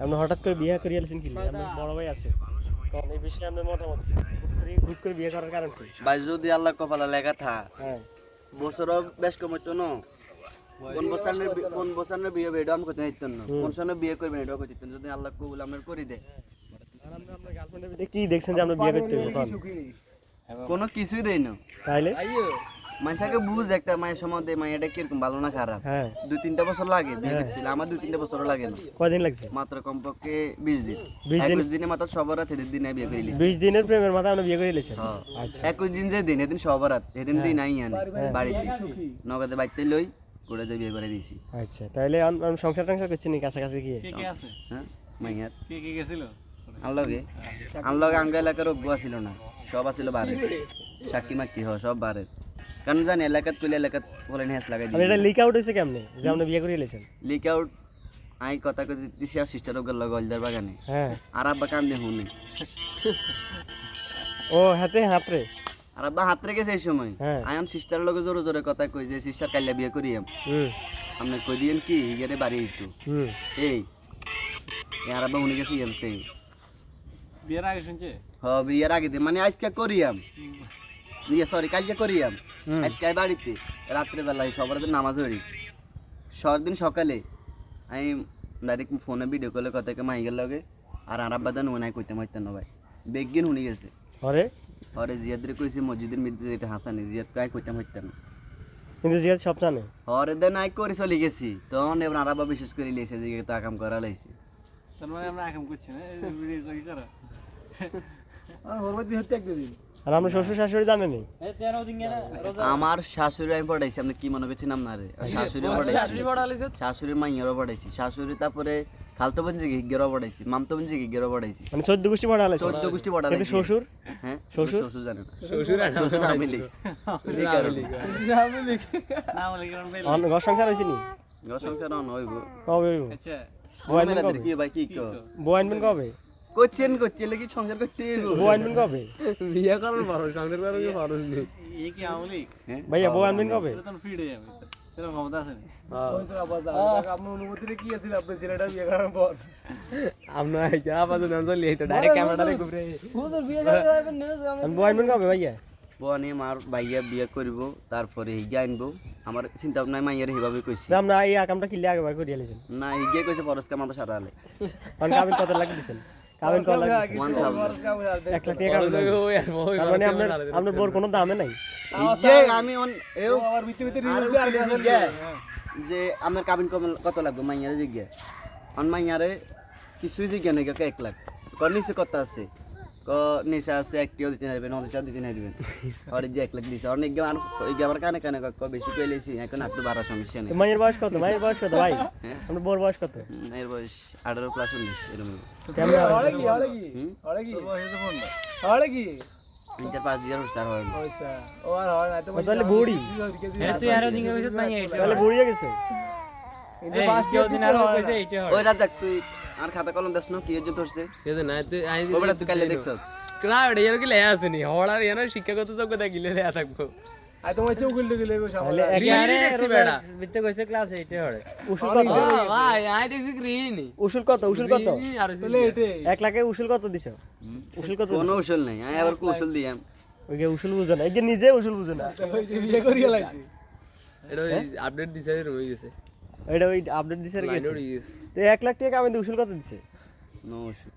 আপনি হঠাৎ করে বিয়ে করে কি? আপনার বড় ভাই আছে। তখন এই বিষয়ে আপনার মতামত কি? হুট করে হুট করে বিয়ে করার কারণ কি? ভাই যদি আল্লাহ কপালে লেখা থা হ্যাঁ। বছরও বেশ কমতো ন? কোন বছরের কোন বছরের বিয়ে হবে এটা আমি করতে না। কোন বিয়ে করবেন করতে যদি আল্লাহ কবুল করে কি দেখছেন যে আমরা বিয়ে করতে হবে কোনো কিছুই দেয় না। তাইলে? মানুষকে বুঝ একটা মায়ের সম্বন্ধে মায়েরটা কীরকম ভালো না খারাপ? হ্যাঁ। দুই তিনটা বছর লাগে বিয়ে করতে আমার দুই তিনটা বছর লাগে না। কয়দিন লাগছে? মাত্র কমপক্ষে বিশ দিন। 20 দিন? একুশ দিনে মাত্র সবার রাত এদের দিনে বিয়ে করে লিছি বিশ দিনের প্রেমের মাথায় আমরা বিয়ে করে নিয়েছেন হ্যাঁ। আচ্ছা। একুশ দিন যে দিন এদিন সবার রাত এদিন দিন নাই আনি বাড়িতে নগদে বাড়িতে লই করে দিয়ে বিয়ে করে দিয়েছি। আচ্ছা তাইলে আম- সংসার টংসার করছি নি কাছাকাছি গিয়ে? হ্যাঁ মাইয়ার। কে কে গেছিল? আনলগে। আনলগে আঙ্গ এলাকার অজ্ঞ ছিল না সব আছিল বারে সাক্ষী মাক্ষী হ সব বারে কারণ জানি এলাকাত তুলে এলাকাত বলে হেস লাগাই আর এটা লিক আউট হয়েছে কেমনে? যে আমরা বিয়ে করে নিয়েছেন লিক আউট আই কথা কই দিছি আর সিস্টার বাগানে। হ্যাঁ। আর আব্বা কান্দে হুনি ও হাতে হাত রে আর আব্বা হাত রেখে সেই সময়। হ্যাঁ। আই আম সিস্টার লগে জোরে জোরে কথা কই যে সিস্টার কাইলা বিয়ে করিয়াম হুম। আপনি কই দিয়েন কি? হিগেরে বাড়ি হুম। এই আর আব্বা উনি গেছি এনতে বিয়ের আগে শুনছে? হ বিয়ের আগে মানে আজকে করিয়াম ইয়ে সরি কালকে করিয়াম হুম। আজকে বাড়িতে রাত্রে বেলায় সবার দিন নামাজ পড়ি। দিন সকালে আমি ডাইরেক্ট ফোনে ভিডিও কলে কথা কে মাইগের লগে আর আর আব্বা দেন ওনাই কইতে মারতেন না ভাই। বেগিন শুনি গেছে। আরে? হরে জিয়াদের কইছে মসজিদের মধ্যে এটা হাসানি জিয়াদ কাই কইতে মারতেন না। কিন্তু জিয়াদ সব জানে। হরে দেন আই করে চলে গেছি। তখন এবার আর আব্বা বিশেষ করে লিয়েছে যে তো আকাম করা লাইছে। তার মানে আমরা এখন করছি না? এই যে ভিডিও কি করো? আর আমরা শ্বশুর শাশুড়ি জানেনি আমার শাশুড়ি আমি পড়াইছি আপনি কি মনে করছেন আপনারে? আর শাশুড়ি পড়াইছি? শাশুড়ির মাইয়ারও পড়াইছি। শাশুড়ি তারপরে খালতো বোন জিগে হিগেরও পড়াইছি মামতো বোন জিগে হিগেরও পড়াইছি। মানে চোদ্দ গোষ্ঠী পড়া লাগছে। চোদ্দ গোষ্ঠী পড়াইছি শ্বশুর? হ্যাঁ? শ্বশুর? শ্বশুর জানে না। শ্বশুর আমি লিখ না বলে কেমন পেলে অন- ঘর সংসার হয়েছে নি? ঘর সংসার অন হইব। কবে হইব? আচ্ছা। বউ আনবেন মেলাদের কবে? কি ভাই কি কো বউ আনবেন কবে? করছেন করছে লাগি সংসার করতে হইব বউ আনবেন কবে এ কি আমলি হ্যাঁ। ভাইয়া বউ আনবেন কবে? তখন ফিট হয়ে যাবে। সেরকম ক্ষমতা আছে না বউ আনবেন কবে ভাইয়া? বনে মার ভাইয়া বিয়ে করব তারপরে হিগে আনব। আমার চিন্তা ভাবনা মাইয়ার হিভাবে কইছি। তো আমরা এই আকামটা কিনলে আগে বার করে আলেছেন না হিগে কইছে পরস্কার আমার সারা আলে। কারণ কত লাখ দিছেন। এক লাখ টাকা মানে আপনার আপনার বোর কোনো দামে নাই? আমি অন এও আর জিজ্ঞা যে আমার কাবিন কম- কত লাগবে মাইয়ারে জিজ্ঞা? অন মাইয়ারে কিছুই জিজ্ঞা নেই এক লাখ। ক নিচে কত আছে? নিচে আছে একটিও দিতে নাইবে নদী দিতে নাইবেন আর যে এক লাখ দিছে আর নিজ্ঞা আর আবার কানে কানে ক বেশি কইলেছি এখন একটু বাড়া সমস্যা নেই। মায়ের বয়স কত? মায়ের বয়স কত ভাই? আপনার বোর বয়স কত? হুম, এর বয়স আঠারো প্লাস উনিশ এরকম। দিনের হচ্ছে আর হয়। তাহলে বুড়ি তাহলে বুড়ি হয়ে ওই তুই খাতা কলম কি এর জন্য ধরছে ওই বেটা তুই কালে দেখছ শিক্ষাগত যোগ্যতা গিলে থাকব তাহলে বিত্তে কইছে ক্লাস 8 এ হড়ে উসুল কত? ভাই আই দেখছি গ্রিনি উসুল কত? উসুল কত? আর এক লাখে উসুল কত দিছ? উসুল কত কোনো উসুল নেই আমি আবার কৌশল দিয়াম। ওই যে উসুল বুঝে না এই যে নিজে উসুল বুঝে না। এটা আপডেট দিছে রয়ে গেছে। এটা ওই আপডেট দিছে আর কি গেছে তো এক লাখ টাকা আমি উসুল কত দিছে। নো উসুল